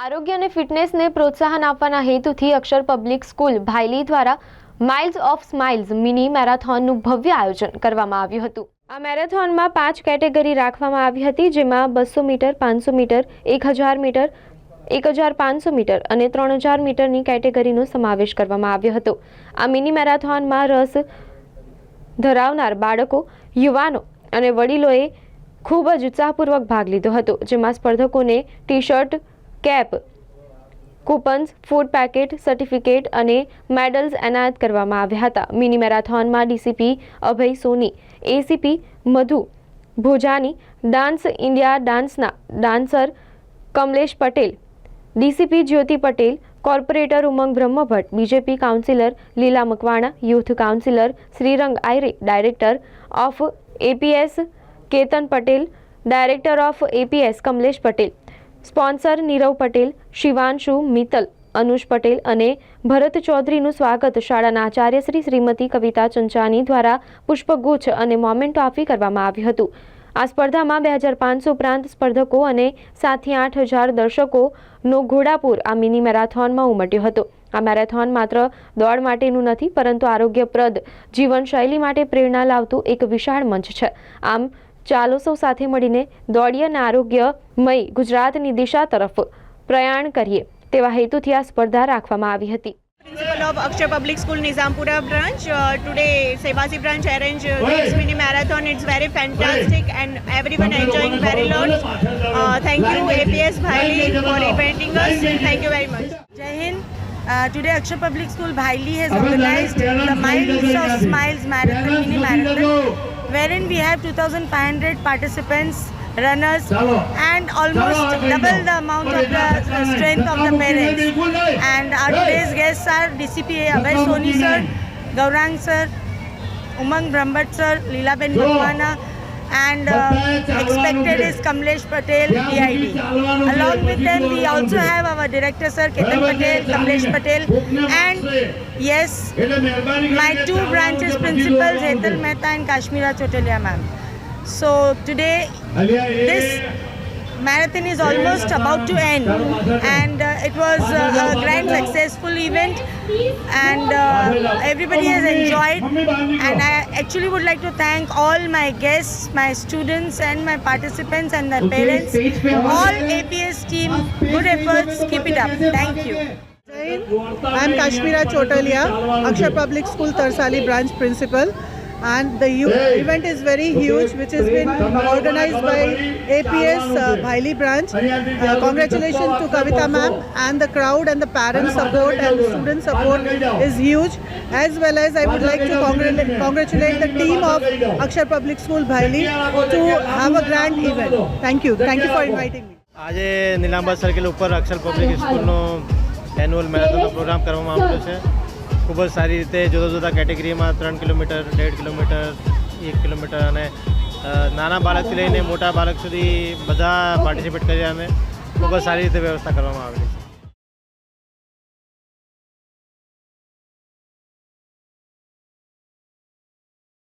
આરોગ્ય અને ફિટનેસને પ્રોત્સાહન આપવાના હેતુથી અક્ષર પબ્લિક સ્કૂલ ભાયલી દ્વારા માઇલ્સ ઓફ સ્માઇલ્સ મિની મેરાથોનનું ભવ્ય આયોજન કરવામાં આવ્યું હતું આ મેરેથોનમાં પાંચ કેટેગરી રાખવામાં આવી હતી જેમાં બસો મીટર પાંચસો મીટર એક હજાર મીટર એક હજાર પાંચસો મીટર અને ત્રણ હજાર મીટરની કેટેગરીનો સમાવેશ કરવામાં આવ્યો હતો આ મિની મેરાથોનમાં રસ ધરાવનાર બાળકો યુવાનો અને વડીલોએ ખૂબ જ ઉત્સાહપૂર્વક ભાગ લીધો હતો જેમાં સ્પર્ધકોને T shirt cap coupons food packet certificate અને મેડલ્સ એનાયત કરવામાં આવ્યા હતા મિની મેરાથોનમાં DCP Abhay Soni ACP Madhu Bhojani dance India ડાન્સના dancer Kamlesh Patel DCP Jyoti Patel corporator Umang Brahmbhatt BJP councillor Leela Makwana youth councillor Shrirang Ayre director of APS Ketan Patel director of APS Kamlesh Patel sponsor Nirav Patel Shivanshu Mittal Anush Patel અને ભરત ચૌધરીનું સ્વાગત શાળાના આચાર્યશ્રી શ્રીમતી કવિતા ચંચાની દ્વારા પુષ્પગુચ્છ અને મોમેન્ટો આપી કરવામાં આવ્યું હતું આ સ્પર્ધામાં બે હજાર પાંચસો ઉપરાંત સ્પર્ધકો અને સાતથી આઠ હજાર દર્શકોનો ઘોડાપુર આ મિની મેરાથોનમાં ઉમટ્યો હતો આ મેરેથોન માત્ર દોડ માટેનું નથી પરંતુ આરોગ્યપ્રદ જીવનશૈલી માટે પ્રેરણા લાવતું એક વિશાળ મંચ છે આમ ચાલો સૌ સાથે મળીને દોડીએ અને આરોગ્યમય ગુજરાતની દિશા તરફ પ્રયાણ કરીએ તેવા હેતુથી આ સ્પર્ધા રાખવામાં આવી હતી principal of Akshay Public School Nizampura branch. Uh, today Sebasi branch arranged uh, this mini marathon. It's very fantastic and everyone enjoying very lot. Uh, thank you APS Bhaili for inviting us. Thank you very much. Jai Hind. Uh, today Akshay Public School Bhaili has organized the Miles of Smiles Marathon, mini marathon. wherein we have 2,500 participants, runners and almost double the amount of the strength of the parents. And our today's guests are DCPA Abhay Soni sir, Gaurang sir, Umang Brambat sir, Leela Ben Bhagwana, and uh, uh, expected is Kamlesh Patel, PID. Along with them, we also have our director sir Ketan Patel, Kamlesh Patel, and yes, my two branches principals, Hetal Mehta and Kashmira Chotelia ma'am. So today, this marathon is almost about to end and uh, it was uh, a grand successful event and uh, everybody has enjoyed and I actually would like to thank all my guests, my students and my participants and their parents. All APS team, good efforts, keep it up. Thank you. I am Kashmira Chotalia, Akshar Public School Tarsali branch principal and the event is very huge which has been organized by APS uh, Bhaili branch. Uh, congratulations to Kavita ma'am and the crowd and the parent support and the student support is huge as well as I would like to congr congratulate the team of Akshar Public School Bhaili to have a grand event. Thank you. Thank you for inviting me. આજે Nilamba circle ઉપર Akshar public સ્કૂલનો annual મેરેથોનનો programme કરવામાં આવ્યો છે ખૂબ જ સારી રીતે જુદા જુદા કેટેગરીમાં ત્રણ કિલોમીટર દેઢ કિલોમીટર એક કિલોમીટર અને નાના બાળકથી લઈને મોટા બાળક સુધી બધા પાર્ટિસિપેટ કરી અમે ખૂબ જ સારી રીતે વ્યવસ્થા કરવામાં આવેલી છે